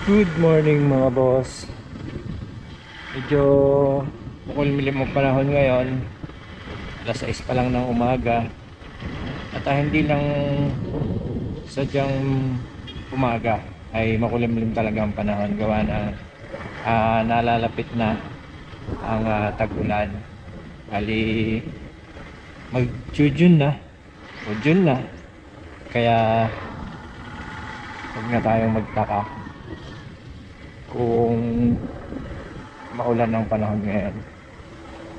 Good morning mga boss. Medyo mukulmilim ang panahon ngayon. Alas 6 pa lang ng umaga. At ah, hindi lang sadyang umaga ay makulimlim talaga ang panahon. Gawa na ah, nalalapit na ang ah, tag-ulan. Ali mag June na. O June na. Kaya huwag na tayong magtaka kung maulan ang panahon ngayon.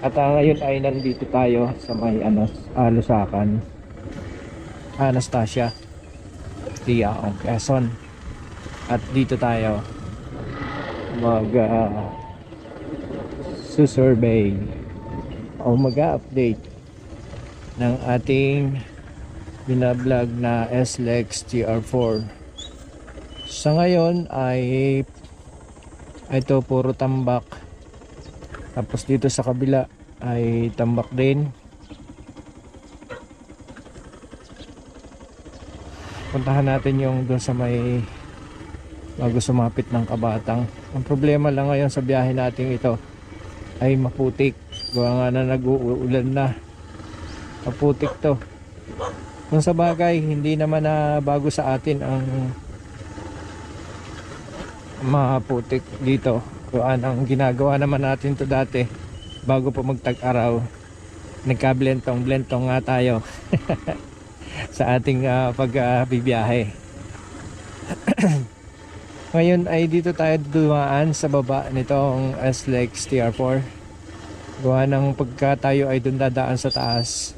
At ah, ngayon ay nandito tayo sa may anas, ah, Lusakan. Anastasia. Diaong Quezon. At dito tayo mag ah, susurvey o mag-update ng ating binablog na SLEX TR4 sa ngayon ay ito puro tambak. Tapos dito sa kabila ay tambak din. Puntahan natin yung doon sa may bago sumapit ng kabatang. Ang problema lang ngayon sa biyahe natin ito ay maputik. Gawa nga na nag-uulan na. Maputik to. Kung sa bagay hindi naman na bago sa atin ang maputik dito. Kuan ang ginagawa naman natin to dati bago po magtag-araw nagka-blentong blentong nga tayo sa ating uh, pagbibiyahe ngayon ay dito tayo dumaan sa baba nitong SLEX TR4 gawa ng pagka tayo ay dun dadaan sa taas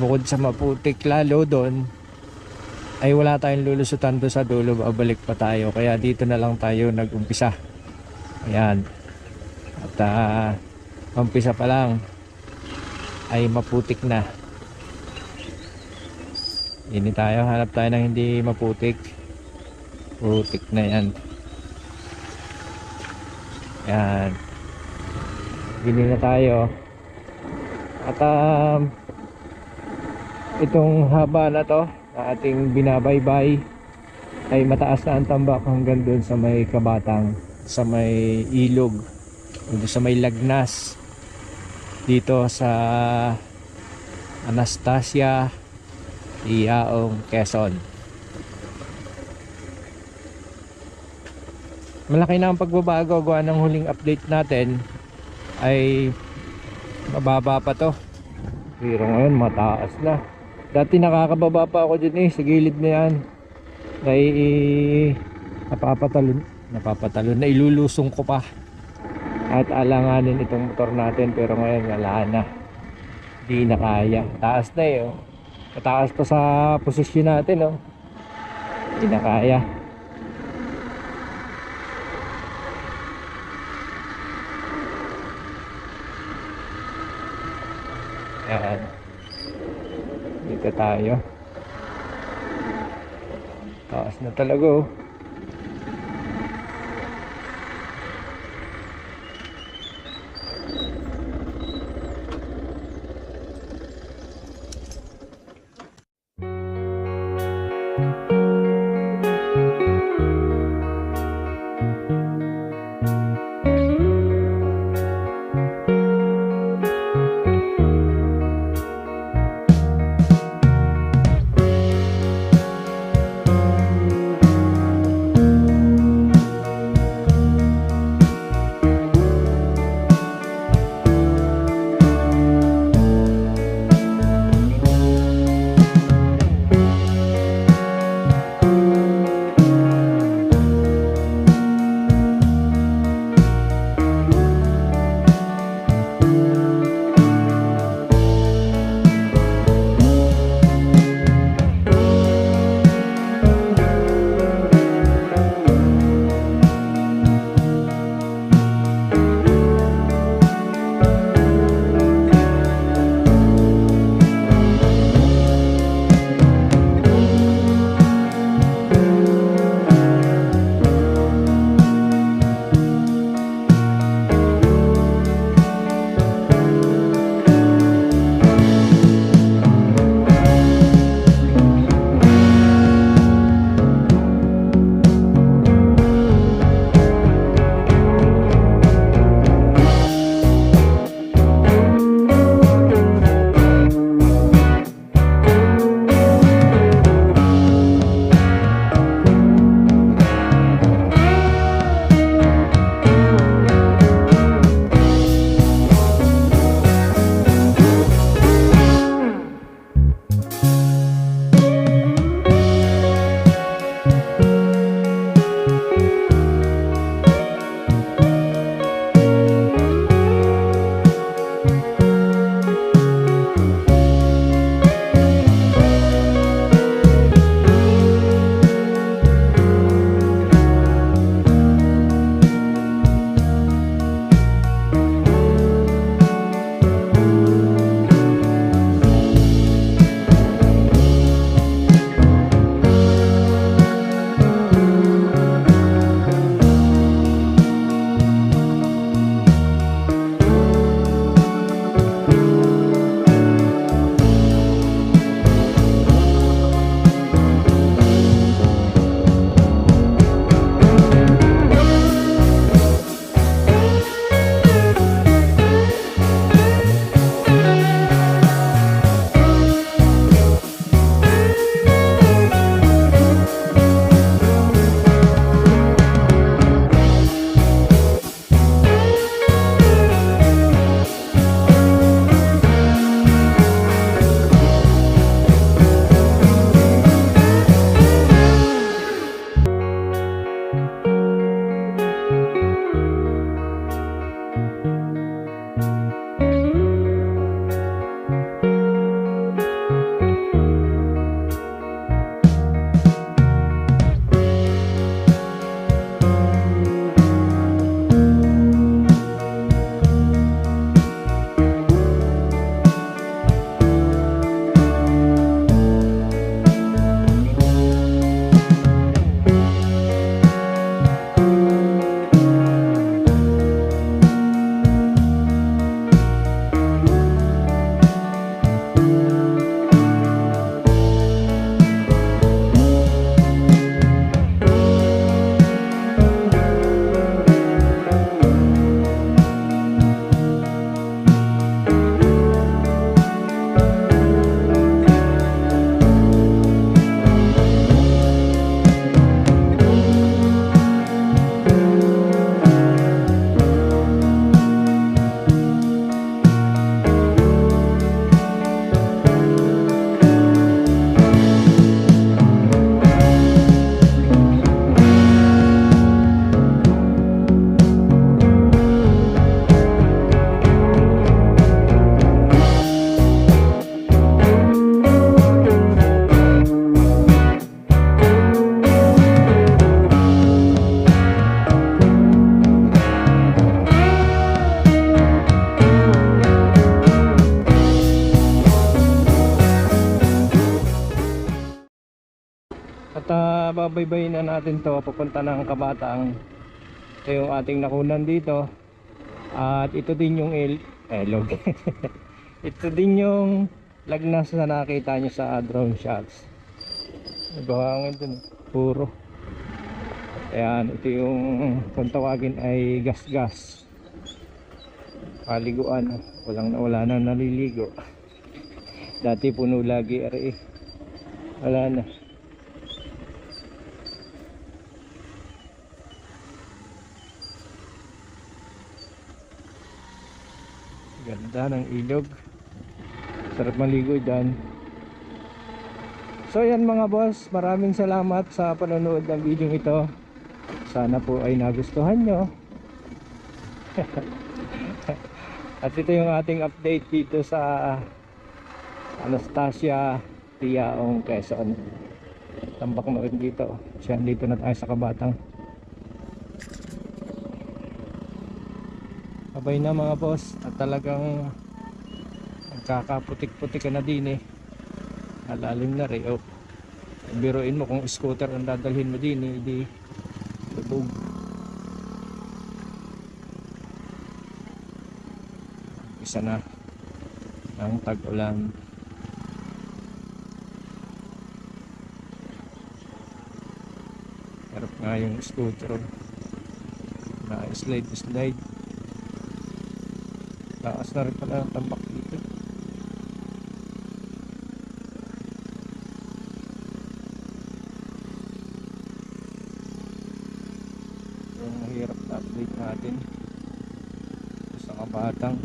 bukod sa maputik lalo doon ay wala tayong lulusutan doon sa dulo. Babalik pa tayo. Kaya dito na lang tayo nag-umpisa. Ayan. At uh, umpisa pa lang. Ay maputik na. Ini tayo. Hanap tayo ng hindi maputik. Putik na yan. Yan gini na tayo. At um, itong haba na to na ating binabaybay ay mataas na ang tambak hanggang doon sa may kabatang sa may ilog sa may lagnas dito sa Anastasia Iaong Quezon. Malaki na ang pagbabago gawa ng huling update natin ay mababa pa to. Pero ngayon mataas na dati nakakababa pa ako dyan eh sa gilid na yan. Ay napapatalon napapatalon na ilulusong ko pa. At alanganin itong motor natin pero ngayon wala na. Di na kaya. Taas na eh oh. mataas pa sa posisyon natin oh. di na kaya yan dito tayo. Taas na talaga oh babaybayin na natin to papunta ng Kabatang. Ito yung ating nakunan dito. At ito din yung il elog. ito din yung lagnas na nakita nyo sa drone shots. Nagawangin dun. eh. Puro. Ayan, ito yung kung tawagin ay gas-gas. Paliguan. Walang wala na naliligo. Dati puno lagi ari. Wala na. Ganda ng ilog. Sarap maligo dyan. So yan mga boss, maraming salamat sa panonood ng video ito. Sana po ay nagustuhan nyo. At ito yung ating update dito sa Anastasia Tiaong Quezon. Tambak na rin dito. Siya, dito na tayo sa Kabatang. Abay na mga boss at talagang nagkakaputik-putik ka na din eh. Alalim na rin. Oh. Biruin mo kung scooter ang dadalhin mo din eh. Di lubog. Isa na ang tag-ulan. Harap nga yung scooter. Na slide slide. Taas na rin pala ang tambak dito. Yung mahirap na update natin sa kabatang.